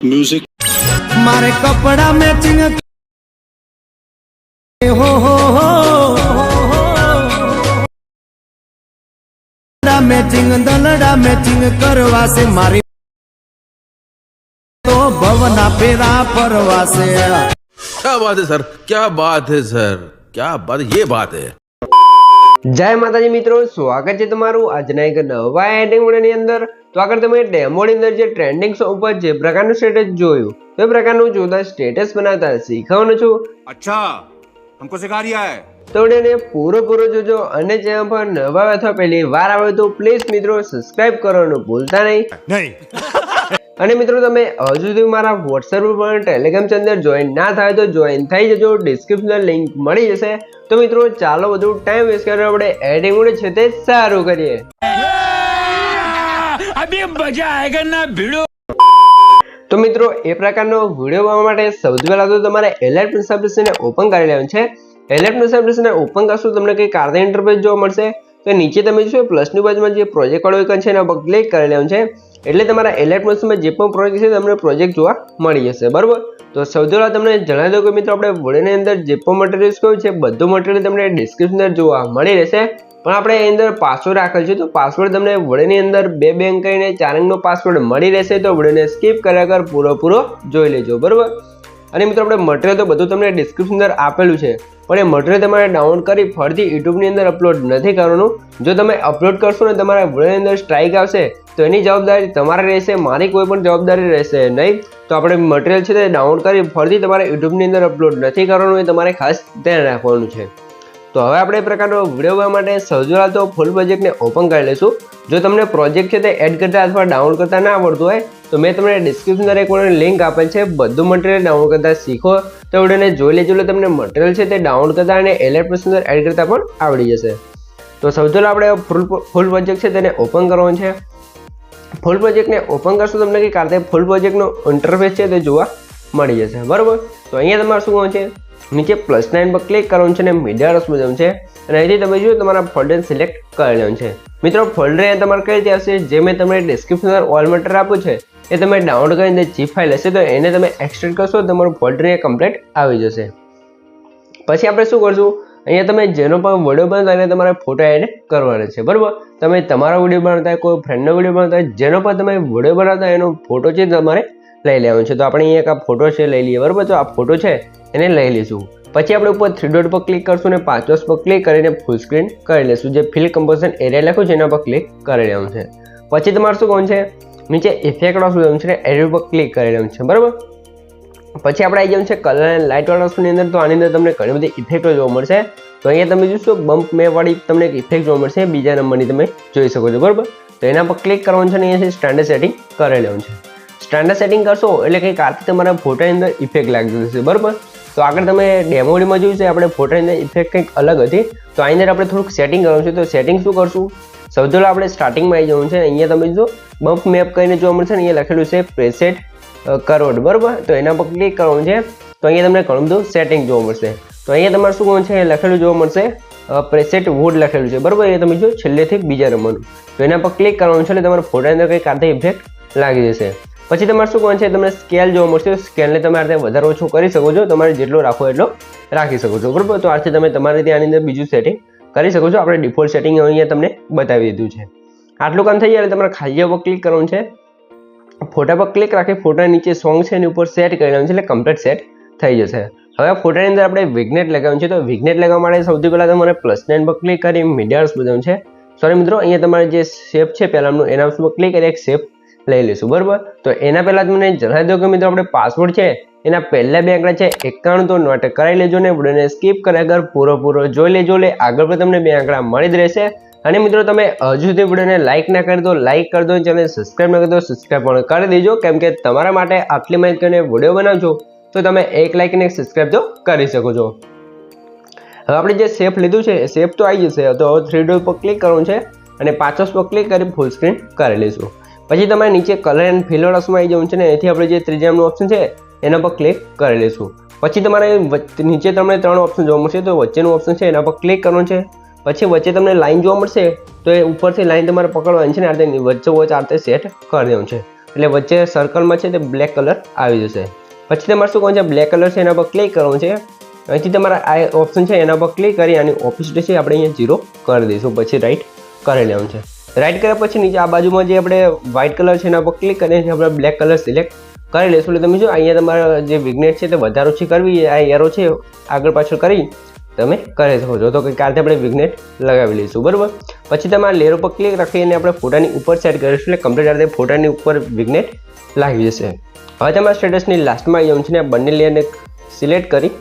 music મારે કપડા matching હો હો હો મેચિંગ દલડા મેચિંગ કરવા છે મારી તો ભવના ફેરા પરવાસે क्या बात है सर क्या बात है सर क्या बात ये बात है જય માતાજી મિત્રો સ્વાગત છે તમારું આજના એક નવા એડિંગ વિડીયોની અંદર તો આગળ તમે ડેમોની અંદર જે ટ્રેન્ડિંગ ઉપર જે પ્રકારનું સ્ટેટસ જોયું તો એ પ્રકારનું જોતા સ્ટેટસ બનાવતા શીખવાનું છું. અચ્છા હમકો સિખા રહ્યા હે તો વિડીયોને પૂરો જોજો અને જે પણ નવા અથવા પહેલી વાર આવે તો પ્લીઝ મિત્રો સબસ્ક્રાઇબ કરવાનું ભૂલતા નહીં. નહીં. અને મિત્રો તમે હજુ સુધી મારા વોટ્સએપ પર ટેલિગ્રામ ચેનલ જોઈન ના થાય તો જોઈન થઈ જજો ડિસ્ક્રિપ્શન લિંક મળી જશે. તો મિત્રો ચાલો બધું ટાઈમ વેસ્ટ કર્યો આપણે એડિંગ છે તે સારું કરીએ. તો મિત્રો, એ પ્રકારનો વીડિયો જોવા માટે સૌથી પહેલા તો તમારે એલર્ટ એપ્લિકેશનને ઓપન કરી લેવાનું છે. એલર્ટ એપ્લિકેશનને ઓપન કરશો તમને કંઈ કાર્ય ઇન્ટરફેસ જોવા મળશે. તો નીચે તમે જોશો, પ્લસની બાજુમાં જે પ્રોજેક્ટ વાળો આઇકન છે એના પર ક્લિક કરી લેવાનું છે. એટલે તમારા એલર્ટ એપ્લિકેશનમાં જે પણ પ્રોજેક્ટ છે તમને પ્રોજેક્ટ જોવા મળી જશે, બરાબર? તો સૌથી પહેલાં તમને જણાવી દઉં કે મિત્રો, આપણે વડેની અંદર જે પણ મટીરિયલ્સ કયું છે, બધું મટીરિયલ તમને ડિસ્ક્રિપ્શન જોવા મળી રહેશે. પણ આપણે એની અંદર પાસવર્ડ રાખેલ છે, તો પાસવર્ડ તમને વડેની અંદર બે બેંક કરીને ચાર અંકનો પાસવર્ડ મળી રહેશે, તો વડેને સ્કીપ કર્યા કર પૂરો પૂરો જોઈ લેજો, બરાબર? અને મિત્રો આપણે મટીરિયલ તો બધું તમને ડિસ્ક્રિપ્શન અંદર આપેલું છે, પણ એ મટીરિયલ તમારે ડાઉનલોડ કરી ફરીથી યુટ્યુબની અંદર અપલોડ નથી કરવાનું. જો તમે અપલોડ કરશો ને તમારા વડેની અંદર સ્ટ્રાઇક આવશે, તો એની જવાબદારી તમારે રહેશે, મારી કોઈ પણ જવાબદારી રહેશે નહીં. તો આપણે મટીરિયલ છે તે ડાઉનલોડ કરી ફરીથી તમારે યુટ્યુબની અંદર અપલોડ નથી કરવાનું, એ તમારે ખાસ ધ્યાન રાખવાનું છે. તો હવે આપણે એ પ્રકારનો વીડિયો માટે સૌથી તો ફૂલ પ્રોજેક્ટને ઓપન કરી લઈશું. જો તમને પ્રોજેક્ટ છે તે એડ કરતા અથવા ડાઉનલોડ કરતા ના આવડતું હોય, તો મેં તમને ડિસ્ક્રિપ્શન દરેક લિંક આપેલ છે. બધું મટીરિયલ ડાઉનલોડ કરતા શીખો. તો વિડીયોને જોઈ લેજો એટલે તમને મટીરિયલ છે તે ડાઉનલોડ કરતા અને એલર્ટ એડ કરતા પણ આવડી જશે. તો સૌથી આપણે ફૂલ ફૂલ પ્રોજેક્ટ છે તેને ઓપન કરવાનો છે. ફૂલ પ્રોજેક્ટને ઓપન કરશો તમને કંઈક આ ફૂલ પ્રોજેક્ટનો ઇન્ટરફેસ છે તે જોવા મળી જશે. બરાબર? તો અહીંયા તમારે શું કહો છે? નીચે પ્લસ નાઇન પર ક્લિક કરવાનું છે અને મીડિયા રસ બજાવવાનું છે. અને અહીંથી તમે જોયું તમારા ફોલ્ડર સિલેક્ટ કરી લેવાનું છે. મિત્રો ફોલ્ડર અહીંયા તમારે કઈ રીતે આવશે? જે મેં તમને ડિસ્ક્રિપ્શન ઓલ મટર આપ્યું છે, એ તમે ડાઉનલોડ કરીને જે ફાઇલ હશે, તો એને તમે એક્સટેન્ડ કરશો તમારું ફોલ્ડર અહીંયા કમ્પ્લીટ આવી જશે. પછી આપણે શું કરશું? અહીંયા તમે જેનો પણ વીડિયો બનાવતા એને તમારે ફોટો એડ કરવાનો છે, બરાબર? તમે તમારો વીડિયો બનાવતા કોઈ ફ્રેન્ડનો વીડિયો બનાવતા જેનો પણ તમે વીડિયો બનાવતા એનો ફોટો છે તમારે લઈ લેવાનો છે. તો આપણે અહીંયા એક આ ફોટો છે, લઈ લઈએ. બરાબર? તો આ ફોટો છે, એને લઈ લઈશું. પછી આપણે ઉપર થ્રી ડોટ પર ક્લિક કરશું અને પાંચ પર ક્લિક કરીને ફૂલ સ્ક્રીન કરી લઈશું જે ફિલ કમ્પોઝન એરિયા લખ્યું છે, એના પર ક્લિક કરી લેવાનું છે. પછી તમારે શું કહું છે, નીચે ઇફેક્ટ ઓપ્શન લેવાનું છે એડિટ પર ક્લિક કરી લેવાનું છે. બરાબર? પછી આપણે આવી જવાનું છે કલર એન્ડ લાઇટવાળા ઓપ્શનની અંદર. તો આની અંદર તમને ઘણી બધી ઇફેક્ટો જોવા મળશે. તો અહીંયા તમે જોશો બમ્પ મેવાળી તમને એક ઇફેક્ટ જોવા મળશે. બીજા નંબરની તમે જોઈ શકો છો. બરાબર? તો એના પર ક્લિક કરવાનું છે અને અહીંયાથી સ્ટાન્ડર્ડ સેટિંગ કરી લેવાનું છે. સ્ટાન્ડર્ડ સેટિંગ કરશો એટલે કંઈક આથી તમારા ફોટાની અંદર ઇફેક્ટ લાગી જશે, બરાબર? તો આગળ તમે ડેમોડીમાં જોયું છે, આપણે ફોટાની અંદર ઇફેક્ટ કંઈક અલગ હતી. તો આની અંદર આપણે થોડુંક સેટિંગ કરવાનું છે. તો સેટિંગ શું કરશું? સૌથી પહેલાં આપણે સ્ટાર્ટિંગમાં આવી જવાનું છે. અહીંયા તમે જો બમ્પ મેપ કરીને જોવા મળશે ને, અહીંયા લખેલું છે પ્રેસેટ કરોડ, બરાબર? તો એના પર ક્લિક કરવાનું છે. તો અહીંયા તમને ઘણું બધું સેટિંગ જોવા મળશે. તો અહીંયા તમારે શું કરવાનું છે? લખેલું જોવા મળશે પ્રેસેટ વુડ લખેલું છે. બરાબર? એ તમે જો છેલ્લેથી બીજા નંબરનું. તો એના પર ક્લિક કરવાનું છે એટલે તમારા ફોટાની અંદર કંઈક આર્થિક ઇફેક્ટ લાગી જશે. પછી તમારે શું કરવાનું છે? તમને સ્કેલ જોવા મળશે. સ્કેલને તમે આ રીતે વધારે ઓછો કરી શકો છો. તમારે જેટલો રાખો એટલો રાખી શકો છો. બરાબર? તો આથી તમે તમારે ત્યાં આની અંદર બીજું સેટિંગ કરી શકો છો. આપણે ડિફોલ્ટ સેટિંગ અહીંયા તમને બતાવી દીધું છે. આટલું કામ થઈ જાય તમારે ખાલી પર ક્લિક કરવાનું છે. ફોટા પર ક્લિક રાખી ફોટા નીચે સોંગ છે એની ઉપર સેટ કરી લેવાનું છે એટલે કમ્પ્લીટ સેટ થઈ જશે. હવે ફોટાની અંદર આપણે વિગ્નેટ લગાવ્યું છે. તો વિગ્નેટ લગાવવા માટે સૌથી પહેલાં તમારે પ્લસ નાઇન પર ક્લિક કરી મીડિયાર્સ બજાવવાનું છે. સોરી મિત્રો, અહીંયા તમારે જે શેપ છે, પહેલાંનું, એના પર ક્લિક કરી એક શેપ લઈ લઈશું, બરાબર? તો એના પહેલાં તમને જણાવી દો કે મિત્રો આપણે પાસવર્ડ છે, એના પહેલા બે આંકડા છે, એકાણું તો નોટ કરાવી લેજો ને વિડીયોને સ્કીપ કર્યા આગળ પૂરો પૂરો જોઈ લેજો લે આગળ પણ તમને બે આંકડા મળી જ રહેશે. અને મિત્રો તમે હજુ સુધી વિડીયોને લાઇક ના કરી દો લાઇક કરી દો ચેનલ સબસ્ક્રાઈબ ના કરી દો સબસ્ક્રાઈબ પણ કરી દેજો, કેમ કે તમારા માટે આટલી માહિતીને વીડિયો બનાવજો, તો તમે એક લાઇક અને સબસ્ક્રાઈબ તો કરી શકો છો. હવે આપણે જે સેફ લીધું છે શેપ તો આવી જશે, તો થ્રી ડોટ પર ક્લિક કરવાનું છે, અને પાછળ પર ક્લિક કરી ફૂલ સ્ક્રીન કરી લઈશું. પછી તમારે નીચે કલર એન્ડ ઓપ્શનમાં આવી જવું છે ને, એથી આપણે જે ત્રીજાનું ઓપ્શન છે, એના પર ક્લિક કરી લઈશું. પછી તમારે નીચે તમને ત્રણ ઓપ્શન જોવા મળશે, તો વચ્ચેનું ઓપ્શન છે, એના પર ક્લિક કરવાનું છે. પછી વચ્ચે તમને લાઇન જોવા મળશે, તો એ ઉપરથી લાઇન તમારે પકડવાની છે ને, આ રીતે વચ્ચે વચ્ચે આ રીતે સેટ કરી દેવાનું છે. એટલે વચ્ચે સર્કલમાં છે તે બ્લેક કલર આવી જશે. પછી તમારે શું કહો છે બ્લેક કલર છે એના પર ક્લિક કરવાનું છે. અહીંથી તમારા આ ઓપ્શન છે, એના પર ક્લિક કરી અને ઓફિસ છે આપણે અહીંયા ઝીરો કરી દઈશું. પછી રાઈટ કરી લેવાનું છે. રાઈટ કર્યા પછી નીચે આ બાજુમાં જે આપણે વ્હાઇટ કલર છે એના પર ક્લિક કરીને આપણે બ્લેક કલર સિલેક્ટ કરી લઈશું એટલે તમે જો અહીંયા તમારા જે વિગ્નેટ છે તે વધારો છે કરવી, આ એરો છે આગળ પાછળ કરી તમે કરી શકો છો. તો કંઈક કાલથી આપણે વિગ્નેટ લગાવી લઈશું, બરાબર? પછી તમારા લેર ઉપર ક્લિક રાખીને આપણે ફોટાની ઉપર સેટ કરીશું એટલે કમ્પ્લીટ આ રીતે ફોટાની ઉપર વિગ્નેટ લાગી જશે. હવે તમારા સ્ટેટસની લાસ્ટમાં આવી છે ને બંને લેયરને સિલેક્ટ કરી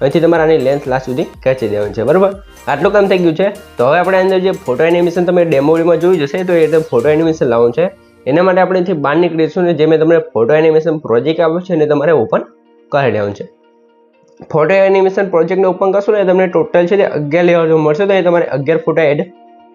અહીંથી તમારે આની લેન્થ લાસ્ટ સુધી ખેંચી દેવાની છે, બરાબર? આટલું કામ થઈ ગયું છે? તો હવે આપણે અંદર જે ફોટો એનિમેશન તમે ડેમોડીમાં જોઈ જશે તો એ રીતે ફોટો એનિમેશન લાવવાનું છે. એના માટે આપણે અહીંથી બહાર નીકળીશું ને જે મેં તમને ફોટો એનિમેશન પ્રોજેક્ટ આપ્યો છે એને તમારે ઓપન કરી લેવાનું છે. ફોટો એનિમેશન પ્રોજેક્ટને ઓપન કરશો ને તમને ટોટલ છે તે અગિયાર લેવલ મળશે, તો એ તમારે અગિયાર ફોટા એડ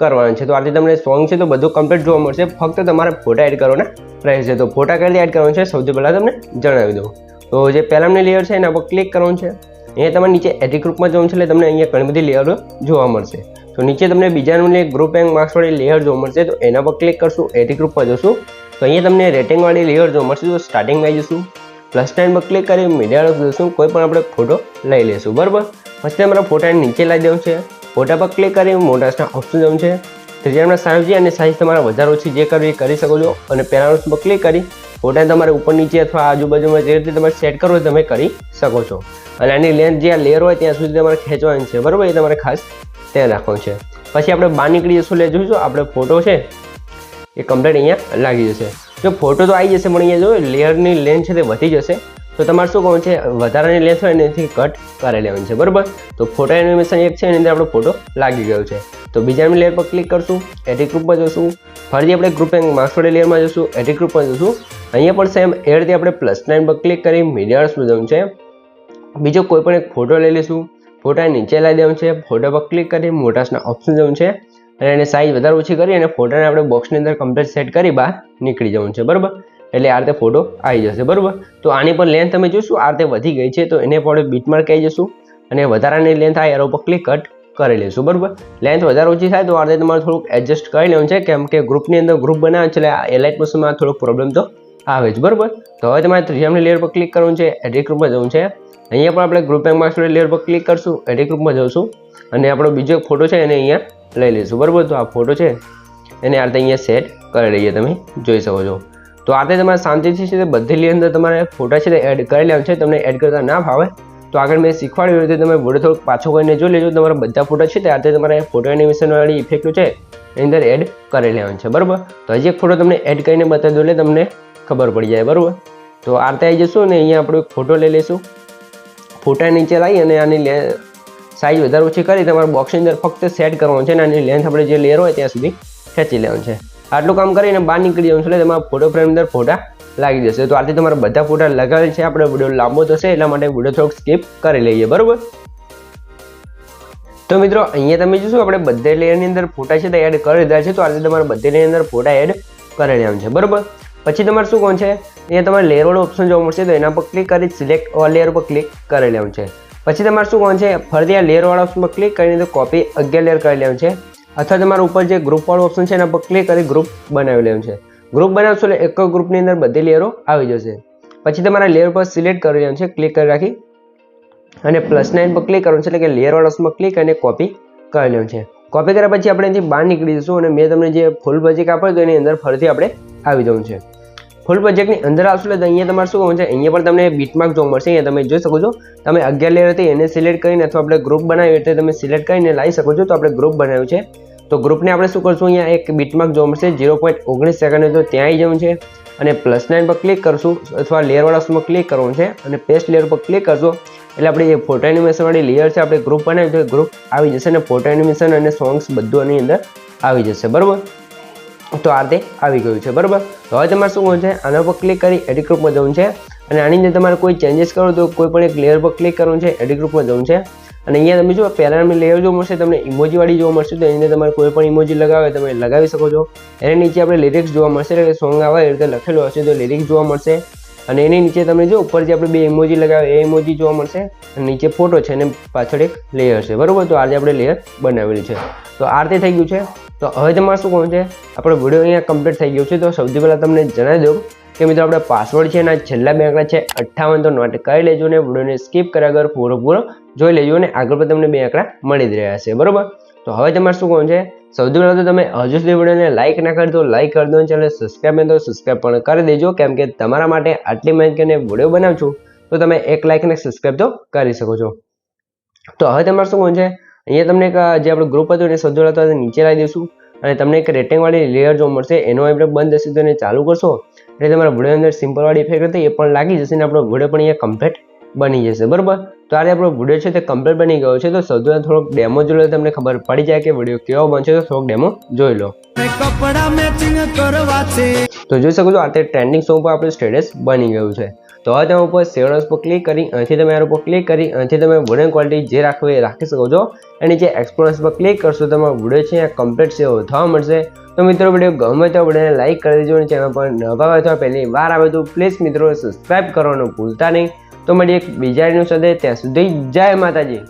કરવાના છે. તો આથી તમને સોંગ છે તો બધું કમ્પ્લીટ જોવા મળશે. ફક્ત તમારે ફોટા એડ કરવાના રહેશે તો ફોટા કઈ એડ કરવાનું છે? સૌથી પહેલાં તમને જણાવી દઉં. તો જે પહેલાંની લેયર છે એના પર ક્લિક કરવાનું છે. અહીંયા તમારે નીચે એટી ગ્રુપમાં જવાનું છે એટલે તમને અહીંયા ઘણી બધી લેયરો જોવા મળશે. તો નીચે તમને બીજાનું ગ્રુપ એન્ડ માર્ક્સવાળી લેયર જોવા મળશે. તો એના પર ક્લિક કરશું એટી ગ્રુપમાં જશું. તો અહીંયા તમને રેટિંગવાળી લેયર જોવા મળશે. તો સ્ટાર્ટિંગમાં જશું પ્લસ ટાઈમ પર ક્લિક કરી મીડિયા જોઈશું. કોઈ પણ આપણે ફોટો લઈ લઈશું. બરાબર? પછી તમારા ફોટાને નીચે લાવી દેવું છે. ફોટા પર ક્લિક કરી મોટાસના ઓપ્શન જવું છે. ત્રીજામાં સાઈઝ છે અને સાઈઝ તમારા વધારે ઓછી જે કરવી કરી શકો છો. અને પહેલા ક્લિક કરી ફોટા તમારે ઉપર નીચે અથવા આજુબાજુમાં જે રીતે તમારે સેટ કરવો તમે કરી શકો છો. અને આની લેન્થ જ્યાં લેયર હોય ત્યાં સુધી તમારે ખેંચવાની છે. બરાબર? એ તમારે ખાસ ધ્યાન રાખવાનું છે. પછી આપણે બહાર નીકળી જશું એટલે જોઈશું આપણે ફોટો છે, એ કમ્પ્લેટ અહીંયા લાગી જશે. જો ફોટો તો આવી જશે, પણ અહીંયા જો લેયરની લેન્થ છે તે વધી જશે. તો તમારે શું કરવાનું છે? વધારાની લેન્થ હોય એનાથી કટ કરી લેવાની છે, બરાબર? તો ફોટો એનિમેશન એક છે, એની અંદર આપણો ફોટો લાગી ગયો છે. તો બીજાની લેયર પર ક્લિક કરશું એડિટ ગ્રુપમાં જશું. ફરીથી આપણે ગ્રુપ એન્ડ માર્ક્સવાળી લેયરમાં જશું એડિટ ગ્રુપમાં જશું. અહીંયા પણ સેમ એડથી આપણે પ્લસ લાઇન પર ક્લિક કરી મીડિયાર્સમાં જવું છે. બીજો કોઈ પણ એક ફોટો લઈ લઈશું. ફોટા નીચે લાવી દેવાનું છે ફોટો પર ક્લિક કરી મોટાસના ઓપ્શન જવું છે. અને એને સાઇઝ વધારે ઓછી કરી અને ફોટાને આપણે બોક્સની અંદર કમ્પ્લીટ સેટ કરી બહાર નીકળી જવાનું છે, બરાબર? એટલે આ રીતે ફોટો આવી જશે, બરાબર? તો આની પર લેન્થ તમે જોશું, આ રીતે વધી ગઈ છે, તો એને પણ બીટમાર્ક કહી જશું, અને વધારાની લેન્થ આ એરો પર ક્લિક કટ કરી લઈશું બરાબર? લેન્થ વધારે ઓછી થાય તો આ રીતે તમારે થોડુંક એડજસ્ટ કરી લેવું છે, કેમ કે ગ્રુપની અંદર ગ્રુપ બનાવે છે, એટલે એલાઇટ મશીનમાં થોડોક પ્રોબ્લેમ તો આવે જ, બરાબર? તો હવે તમારે ત્રીજાની લેયર પર ક્લિક કરવું છે એડિટ ગ્રુપમાં જવું છે. અહીંયા પણ આપણે ગ્રુપ એન્ડ માસ્ટર લેયર પર ક્લિક કરશું એડિટ ગ્રુપમાં જઈશું અને આપણો બીજો ફોટો છે, એને અહીંયા લઈ લઈશું, બરાબર? તો આ ફોટો છે, એને આ રીતે અહીંયા સેટ કરી લઈએ તમે, જોઈ શકો છો. તો આ રીતે તમારે શાંતિથી છે તે બધી અંદર તમારે ફોટા છે તે એડ કરી લેવાનું છે, તમને એડ કરતા ના ભાવે તો આગળ મેં શીખવાડ્યું રીતે તમે વીડિયો થોડુંક પાછો કરીને જોઈ લેજો, તમારા બધા ફોટા છે તે આ તમારે ફોટો એનિમેશનવાળી ઇફેક્ટ છે એની અંદર એડ કરી લેવાનું છે, બરાબર? તો હજી એક ફોટો તમને એડ કરીને બતાવી દો એટલે તમને ખબર પડી જાય, બરાબર? તો આ રીતે આવી જશું અને અહીંયા આપણે ફોટો લઈ લઈશું. ફોટા નીચે લાવી અને આની લે સાઇઝ વધારે ઓછી કરી તમારા બોક્સની અંદર ફક્ત સેટ કરવાનું છે અને આની લેન્થ આપણે જે લેયર હોય ત્યાં સુધી ખેંચી લેવાનું છે. આટલું કામ કરીને બહાર નીકળી જવાનું એટલે તમારા ફોટો ફ્રેમ અંદર ફોટા લાગી જશે. તો આથી તમારા બધા ફોટા લગાવેલ છે. આપણે વીડિયો લાંબો થશે, એટલા માટે વીડિયો થોડોક સ્કીપ કરી લઈએ, બરાબર? તો મિત્રો, અહીંયા તમે જોશો, આપણે બધે લેયરની અંદર ફોટા છે તે એડ કરી દીધા છે. તો આજે તમારે બધે લેયરની અંદર ફોટા એડ કરી લેવાનું છે, બરાબર? પછી તમારે શું કોણ છે? અહીંયા તમારે લેયરવાળો ઓપ્શન જોવા મળશે, તો એના પર ક્લિક કરી સિલેક્ટ ઓલ લેયર પર ક્લિક કરી લેવાનું છે. પછી તમારે શું કોણ છે? ફરીથી આ લેયરવાળા ઓપ્શન ક્લિક કરીને તો કોપી અગિયાર લેયર કરી લેવાનું છે. અથવા તમારા ઉપર જે ગ્રુપ વાળો ઓપ્શન છે એના પર ક્લિક કરી ગ્રુપ બનાવી લેવાનું છે. ગ્રુપ બનાવશો એટલે એક ગ્રુપની અંદર બધી લેયરો આવી જશે. પછી તમારા લેયર પર સિલેક્ટ કરી લેવાનું છે ક્લિક કરી રાખી. અને પ્લસ નાઇન પર ક્લિક કરવાનું છે એટલે કે લેયર વાળા ઓપ્શનમાં ક્લિક અને કોપી કરી લેવું છે. કોપી કર્યા પછી આપણે અહીંથી બહાર નીકળી જઈશું અને મેં તમને જે ફૂલ પ્રોજેક્ટ આપ્યો એની અંદર ફરીથી આપણે આવી જવું છે. ફૂલ પ્રોજેક્ટની અંદર આવશો એટલે અહીંયા તમારે શું કહું છે? અહીંયા પણ તમને બીટમાર્ક જોવા મળશે. અહીંયા તમે જોઈ શકો છો. તમે અગિયાર લેયર હતી એને સિલેક્ટ કરીને અથવા આપણે ગ્રુપ બનાવ્યું એટલે તમે સિલેક્ટ કરીને લાવી શકો છો. તો આપણે ગ્રુપ બનાવ્યું છે. તો ગ્રુપને આપણે શું કરશું? અહીંયા એક બીટમાર્ક જોવા મળશે. ઝીરો પોઈન્ટ ઓગણીસ સેકન્ડ તો ત્યાં આવી જવું છે. અને પ્લસ નાઇન પર ક્લિક કરશું અથવા લેયરવાળા ઓપ્શનમાં ક્લિક કરવાનું છે? અને પેસ્ટ લેયર પર ક્લિક કરશો એટલે આપણે જે ફોટો એનિમેશનવાળી લેયર છે આપણે ગ્રુપ બનાવ્યું તો ગ્રુપ આવી જશે અને ફોટો એનિમેશન અને સોંગ્સ બધું એની અંદર આવી જશે. બરાબર? તો આ રીતે આવી ગયું છે, બરાબર? તો હવે તમારે શું કરવું છે? આના પર ક્લિક કરી એડિટ ગ્રુપમાં જવું છે અને આની અંદર તમારે કોઈ ચેન્જીસ કરો તો કોઈ પણ એક લેયર પર ક્લિક કરવું છે એડિટ ગ્રુપમાં જવું છે. અને અહીંયા તમે જો પહેલાંની લેયર જોવા મળશે, તમને ઇમોજીવાળી જોવા મળશે, તો એની અંદર તમારે કોઈ પણ ઇમોજી લગાવે તમે લગાવી શકો છો. એની નીચે આપણે લિરિક્સ જોવા મળશે, એટલે સોંગ આવે એ રીતે લખેલું હશે તો લિરિક્સ જોવા મળશે. અને એની નીચે તમે જો ઉપર જે આપણે બે ઇમોજી લગાવે, એ ઇમોજી જોવા મળશે, અને નીચે ફોટો છે, અને પાછળ એક લેયર છે, બરાબર? તો આજે આપણે લેયર બનાવેલી છે. તો આ રીતે થઈ ગયું છે. તો હવે તમારે શું કહું છે? આપણો વીડિયો અહીંયા કમ્પ્લીટ થઈ ગયો છે. તો સૌથી પહેલાં તમને જણાવી દઉં કે મિત્રો, આપણે પાસવર્ડ છે એના છેલ્લા બે આંકડા છે, અઠ્ઠાવન તો નોટ કરી લેજો ને. વિડીયોને સ્કીપ કર્યા વગર પૂરો પૂરો જોઈ લેજો અને આગળ પણ તમને બે આંકડા મળી જ રહ્યા છે. બરાબર? તો હવે તમારે શું કહું છે? સૌથી પહેલાં તો તમે હજુ સુધી વિડીયોને લાઇક ના કરી દો. લાઇક કરી દો ચેનલ સબસ્ક્રાઈબ નહીં તો સબસ્ક્રાઈબ પણ કરી દેજો. કેમ કે તમારા માટે આટલી મહેનત કરીને વીડિયો બનાવું છું, તો તમે એક લાઇક અને સબસ્ક્રાઈબ તો કરી શકો છો. તો હવે તમારે શું કહું છે? અહીંયા તમને એક જે આપણું ગ્રુપ હતું એને સૌથી પહેલાં તો આજે નીચે લાવી દઈશું. અને તમને એક રેટિંગવાળી લેયર જોવા મળશે એનો આપણે બંધ હશે તો એને ચાલુ કરશો. એટલે તમારા વીડિયો અંદર સિમ્પલવાળી ઇફેક્ટ હતી એ પણ લાગી જશે અને આપણો વીડિયો પણ અહીંયા કમ્પ્લેટ બની જશે બરાબર? તો આજે આપણો વીડિયો છે તે કમ્પ્લેટ બની ગયો છે તો સૌથી થોડોક ડેમો જોઈ લો તમને ખબર પડી જાય કે વીડિયો કેવો બનશે તો થોડોક ડેમો જોઈ લો. કપડા મેચિંગ કરવા છે. તો જોઈ શકો છો આ તે ટ્રેન્ડિંગ સોંગ પર આપણું સ્ટેટસ બની ગયું છે. તો હવે તમે ઉપર સેવડન્સ પર ક્લિક કરી, અહીંથી તમે એના ઉપર ક્લિક કરી, અહીંથી તમે વુડન ક્વોલિટી જે રાખવી રાખી શકો છો. અને જે એક્સપ્લોરન્સ પર ક્લિક કરશો, તમારો વીડિયો છે એ કમ્પ્લીટ સેવ થવા મળશે. તો મિત્રો વીડિયો ગમે તો વિડીયોને લાઈક કરી દેજો અને ચેનલ પર નવા તો પહેલી વાર આવે તો પ્લીઝ મિત્રો સબસ્ક્રાઈબ કરવાનું ભૂલતા નહીં. તો મળી એક બીજા સાથે. ત્યાં સુધી જય માતાજી.